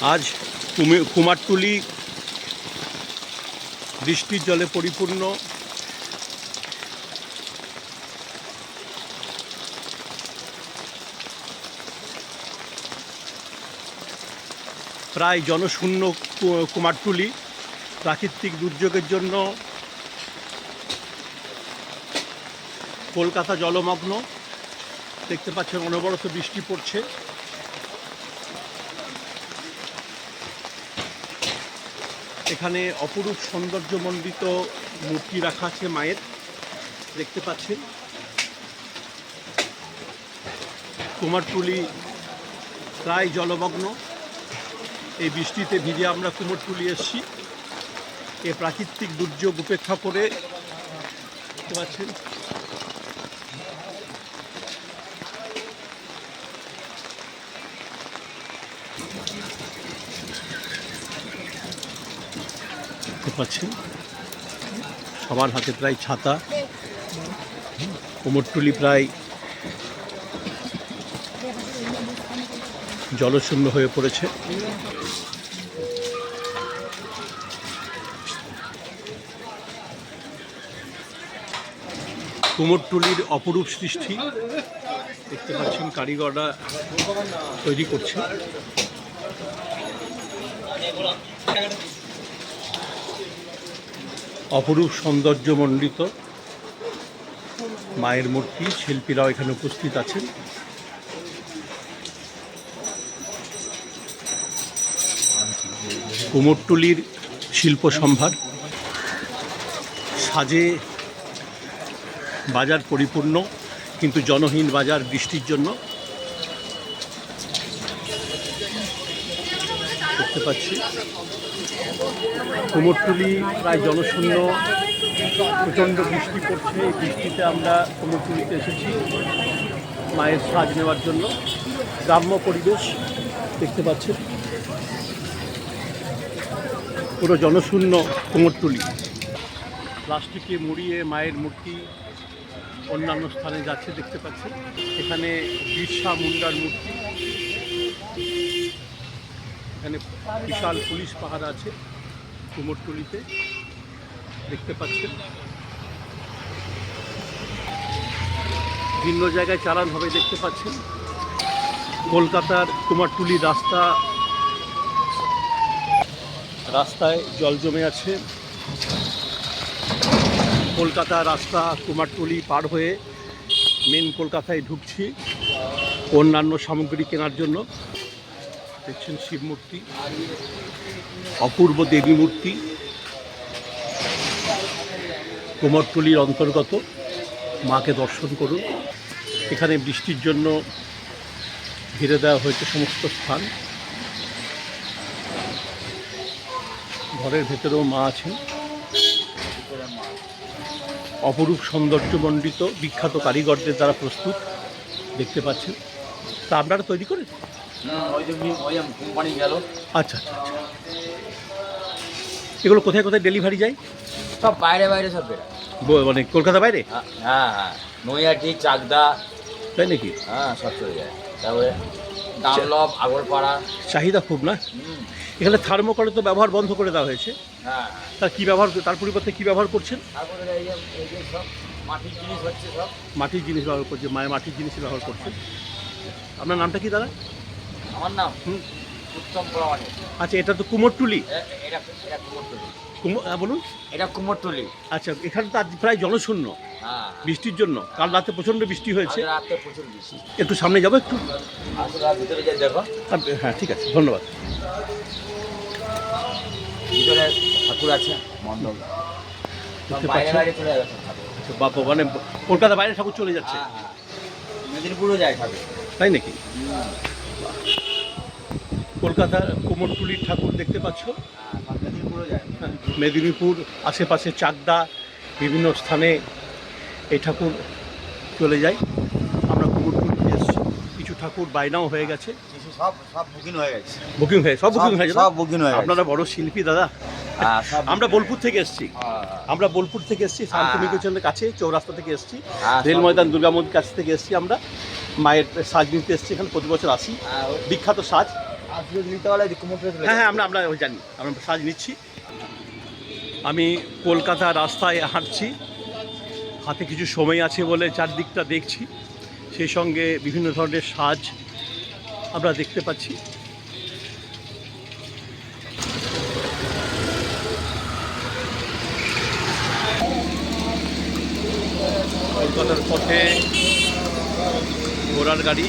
আজ কুমে- কুমারটুলি বৃষ্টির জলে পরিপূর্ণ। প্রায় জনশূন্য কুমারটুলি প্রাকৃতিক দুর্যোগের জন্য কলকাতা জলমগ্ন। দেখতে পাচ্ছেন অনবরত বৃষ্টি পড়ছে। এখানে অপরূপ সৌন্দর্যমণ্ডিত মূর্তি রাখা আছে মায়ের। দেখতে পাচ্ছেন। কুমারটুলি প্রায় জলমগ্ন। এই বৃষ্টিতে ভিজে আমরা কুমারটুলি এসছি। এ প্রাকৃতিক দুর্যোগ উপেক্ষা করে। দেখতে পাচ্ছেন। দেখতে পাচ্ছেন। সবার হাতে প্রায় ছাতা। কোমরটুলি প্রায় জলশূন্য হয়ে পড়েছে। কুমোরটুলির অপরূপ সৃষ্টি দেখতে পাচ্ছেন, কারিগররা তৈরি করছে। অপরূপ সৌন্দর্যমণ্ডিত মায়ের মূর্তি, শিল্পীরাও এখানে উপস্থিত আছেন। কুমোরটুলির শিল্প সম্ভার, সাজে বাজার পরিপূর্ণ, কিন্তু জনহীন বাজার বৃষ্টির জন্য দেখতে পাচ্ছি। কুমোরটুলি প্রায় জনশূন্য। প্রচণ্ড বৃষ্টি পড়ছে। এই বৃষ্টিতে আমরা কুমোরটুলিতে এসেছি মায়ের সাজ নেওয়ার জন্য। গ্রাম্য পরিবেশ দেখতে পাচ্ছেন। পুরো জনশূন্য কুমোরটুলি। প্লাস্টিকে মুড়িয়ে মায়ের মূর্তি অন্যান্য স্থানে যাচ্ছে দেখতে পাচ্ছেন। এখানে বিরসা মুন্ডার মূর্তি। এখানে বিশাল পুলিশ পাহাড় আছে কুমোরটুলিতে। দেখতে পাচ্ছেন। ভিন্ন জায়গায় চালান হবে দেখতে পাচ্ছেন। কলকাতার কুমারটুলি রাস্তা রাস্তায় জল জমে আছে। কলকাতা রাস্তা কুমারটুলি পার হয়ে মেন কলকাতায় ঢুকছি অন্যান্য সামগ্রী কেনার জন্য। দেখছেন শিব মূর্তি অপূর্ব দেবী মূর্তি, কুমারটুলির অন্তর্গত, মাকে দর্শন করুন। এখানে বৃষ্টির জন্য ঘিরে দেওয়া হয়েছে সমস্ত স্থান। ঘরের ভেতরেও মা আছেন। অপরূপ সৌন্দর্যমণ্ডিত, বিখ্যাত কারিগরদের দ্বারা প্রস্তুত, দেখতে পাচ্ছেন। তা আপনারা তৈরি করেন আচ্ছা আচ্ছা আচ্ছা। এগুলো কোথায় কোথায় ডেলিভারি যায়? সব বাইরে বাইরে সব বেরোয়। মানে কলকাতা বাইরে? হ্যাঁ হ্যাঁ হ্যাঁ। নৈহাটি চাকদা। তাই নাকি? হ্যাঁ সব চলে যায়। তারপরে ডানলপ আগরপাড়া। চাহিদা খুব না? এখানে থার্মোকলে তো ব্যবহার বন্ধ করে দেওয়া হয়েছে। হ্যাঁ। তার কী ব্যবহার তার পরিবর্তে কী ব্যবহার করছেন? মাটির জিনিস হচ্ছে সব। মাটির জিনিস ব্যবহার করছে মায়ের মাটির জিনিস ব্যবহার করছেন। আপনার নামটা কি দাদা? আমার নাম। উত্তম প্রামাণিক আচ্ছা এটা তো কুমোরটুলি? এটা এটা কুমোরটুলি। কুমো হ্যাঁ, বলুন। এটা কুমোরটুলি। আচ্ছা এখানে তো আজ প্রায় জনশূন্য হ্যাঁ। বৃষ্টির জন্য। কাল রাতে প্রচণ্ড বৃষ্টি হয়েছে। রাতে প্রচুর বৃষ্টি। একটু সামনে যাব একটু? ভিতরে যে দেখো। হ্যাঁ ঠিক আছে ধন্যবাদ। ভিতরে ঠাকুর আছে মণ্ডল আচ্ছা বাবা মানে কলকাতা বাইরে ঠাকুর চলে যাচ্ছে। হ্যাঁ হ্যাঁ। মেদিনীপুরও যায় ঠাকুর। তাই নাকি? কলকাতার কোমরটুলির ঠাকুর দেখতে পাচ্ছ? মেদিনীপুর আশেপাশে চাকদা বিভিন্ন স্থানে এই ঠাকুর চলে যায়। আমরা কুমোরটুলিতে এসেছি। কিছু ঠাকুর বাইনাও হয়ে গেছে। সব সব বুকিং হয়ে গেছে। বুকিং হয়ে সব বুকিং হয়ে সব বুকিং হয়ে আপনারা বড় শিল্পী দাদা। হ্যাঁ আমরা বোলপুর থেকে এসেছি। হ্যাঁ, আমরা বোলপুর থেকে এসেছি শান্তিনিকেতনের কাছে চৌরাস্তা থেকে এসেছি। হ্যাঁ, রেল ময়দান দুর্গা মন্দির কাছ থেকে এসেছি আমরা। মায়ের সাজ নিতে এসেছি এখানে প্রতি বছর আসি। বিখ্যাত সাজ। হ্যাঁ হ্যাঁ আমরা আমরা ওই জানি আমরা সাজ নিচ্ছি। আমি কলকাতা রাস্তায় হাঁটছি হাতে কিছু সময় আছে বলে চারদিকটা দেখছি। সেই সঙ্গে বিভিন্ন ধরনের সাজ আমরা দেখতে পাচ্ছি। কলকাতার পথে ঘোড়ার গাড়ি।